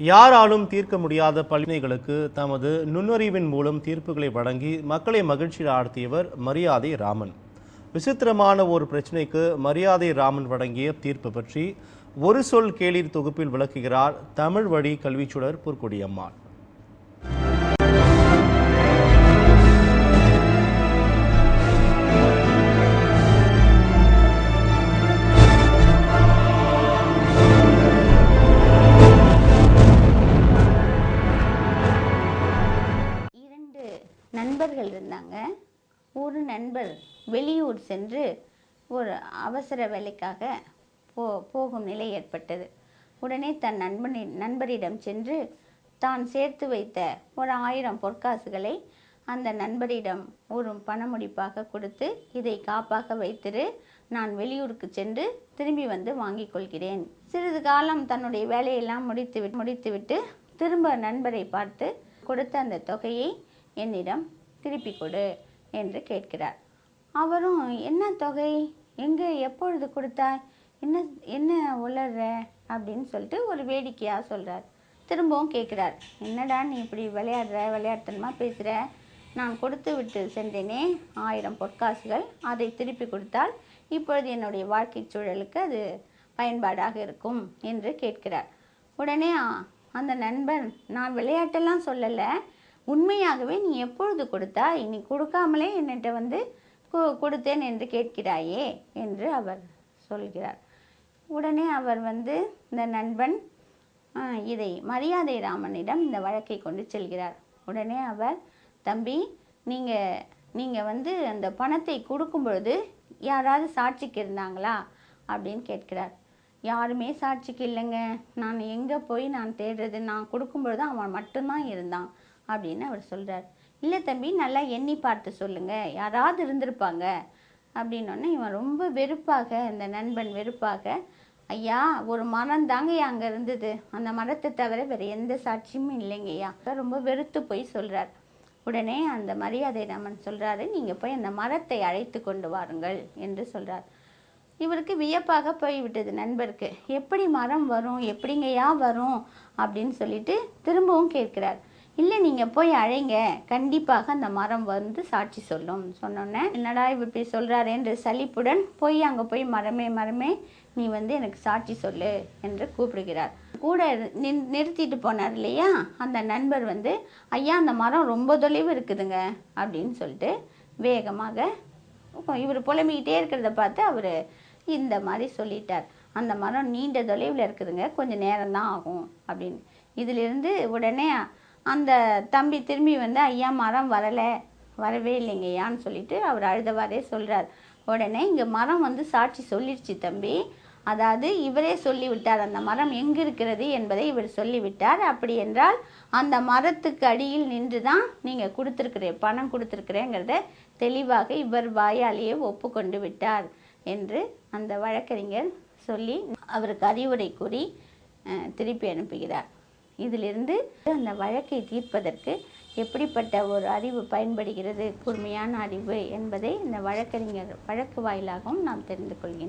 யாராலும் தீர்க்க முடியாத பழினைகளுக்கு தமது நுண்ணறிவின் மூலம் தீர்ப்புகளை வழங்கி மக்களை மகிழ்ச்சியில் ஆழ்த்தியவர் மரியாதை ராமன். விசித்திரமான ஒரு பிரச்சினைக்கு மரியாதை ராமன் வழங்கிய தீர்ப்பு பற்றி ஒரு சொல் கேளிர் தொகுப்பில் விளக்குகிறார் தமிழ் வழி கல்விச்சுடர் பொற்கொடியம்மாள். நண்பர்கள் இருந்தாங்க. ஒரு நண்பர் வெளியூர் சென்று ஒரு அவசர வேலைக்காக போ போகும் நிலை ஏற்பட்டது. உடனே தன் நண்பனின் நண்பரிடம் சென்று தான் சேர்த்து வைத்த ஒரு ஆயிரம் பொற்காசுகளை அந்த நண்பரிடம் ஒரு பணமுடிப்பாக கொடுத்து இதை காப்பாக வைத்திரு நான் வெளியூருக்கு சென்று திரும்பி வந்து வாங்கிக் கொள்கிறேன். சிறிது காலம் தன்னுடைய வேலையெல்லாம் முடித்து முடித்துவிட்டு திரும்ப நண்பரை பார்த்து கொடுத்த அந்த தொகையை என்னிடம் திருப்பி கொடு என்று கேட்கிறார். அவரும் என்ன தொகை? எங்கே எப்பொழுது கொடுத்தாய்? என்ன என்ன உளர்ற அப்படின்னு சொல்லிட்டு ஒரு வேடிக்கையாக சொல்கிறார் திரும்பவும் கேட்குறார் என்னடா நீ இப்படி விளையாடுற விளையாட்டுத்தனமாக பேசுகிற நான் கொடுத்து விட்டு சென்றேனே ஆயிரம் பொற்காசுகள் அதை திருப்பி கொடுத்தால் இப்பொழுது என்னுடைய வாழ்க்கை சூழலுக்கு அது பயன்பாடாக இருக்கும் என்று கேட்கிறார். உடனே அந்த நண்பன் நான் விளையாட்டெல்லாம் சொல்லலை உண்மையாகவே நீ எப்பொழுது கொடுத்தா இனி கொடுக்காமலே என்னிட்ட வந்து கொடுத்தேன் என்று கேட்கிறாயே என்று அவர் சொல்கிறார். உடனே அவர் வந்து இந்த நண்பன் இதை மரியாதை ராமனிடம் இந்த வழக்கை கொண்டு செல்கிறார். உடனே அவர் தம்பி நீங்கள் நீங்கள் வந்து அந்த பணத்தை கொடுக்கும் பொழுது யாராவது சாட்சிக்கு இருந்தாங்களா? அப்படின்னு கேட்கிறார். யாருமே சாட்சிக்கு இல்லைங்க. நான் எங்கே போய் நான் தேடுறது? நான் கொடுக்கும்பொழுது அவன் மட்டும்தான் இருந்தான். அப்படின்னு அவர் சொல்கிறார் இல்லை தம்பி நல்லா எண்ணி பார்த்து சொல்லுங்கள் யாராவது இருந்திருப்பாங்க. அப்படின்னோடனே இவன் ரொம்ப வெறுப்பாக இந்த நண்பன் வெறுப்பாக ஐயா ஒரு மரம் தாங்கய்யா அங்கே இருந்தது. அந்த மரத்தை தவிர வேறு எந்த சாட்சியும் இல்லைங்கய்யா. ரொம்ப வெறுத்து போய் சொல்கிறார் உடனே அந்த மரியாதை ராமன் சொல்கிறாரு நீங்கள் போய் அந்த மரத்தை அழைத்து கொண்டு வாருங்கள் என்று சொல்கிறார் இவருக்கு வியப்பாக போய்விட்டது நண்பருக்கு. எப்படி மரம் வரும்? எப்படிங்கய்யா வரும்? அப்படின்னு சொல்லிட்டு திரும்பவும் கேட்கிறார். இல்லை நீங்கள் போய் அழைங்க. கண்டிப்பாக அந்த மரம் வந்து சாட்சி சொல்லும். சொன்னோன்னே என்னடா இப்படி சொல்கிறாரு என்று சலிப்புடன் போய் அங்கே போய் மரமே மரமே நீ வந்து எனக்கு சாட்சி சொல்லு என்று கூப்பிடுகிறார். கூட இரு- நின்- நிறுத்திட்டு போனார் இல்லையா? அந்த நண்பர் வந்து ஐயா அந்த மரம் ரொம்ப தொலைவு இருக்குதுங்க அப்படின்னு சொல்லிட்டு வேகமாக இவர் புலம்பிக்கிட்டே இருக்கிறத பார்த்து அவர் இந்த மாதிரி சொல்லிட்டார். அந்த மரம் நீண்ட தொலைவில் இருக்குதுங்க. கொஞ்சம் நேரம் தான் ஆகும் அப்படின்னு. இதிலிருந்து உடனே அந்த தம்பி திரும்பி வந்து ஐயா மரம் வரலை வரவே இல்லைங்கய்யான்னு சொல்லிட்டு அவர் அழுதவாறே சொல்கிறார் உடனே இங்கே மரம் வந்து சாட்சி சொல்லிடுச்சு தம்பி. அதாவது இவரே சொல்லிவிட்டார் அந்த மரம் எங்கு இருக்கிறது என்பதை இவர் சொல்லிவிட்டார். அப்படி என்றால் அந்த மரத்துக்கு அடியில் நின்று தான் நீங்கள் கொடுத்துருக்குறே பணம் கொடுத்துருக்குறேங்கிறத தெளிவாக இவர் வாயாலேயே ஒப்புக்கொண்டு விட்டார் என்று அந்த வழக்கறிஞர் சொல்லி அவருக்கு அறிவுரை கூறி திருப்பி அனுப்புகிறார். இதிலிருந்து அந்த வழக்கை தீர்ப்பதற்கு எப்படிப்பட்ட ஒரு அறிவு பயன்படுகிறது கூர்மையான அறிவு என்பதை இந்த வழக்கறிஞர் வழக்கு வாயிலாகவும் நாம் தெரிந்து கொள்கின்றோம்.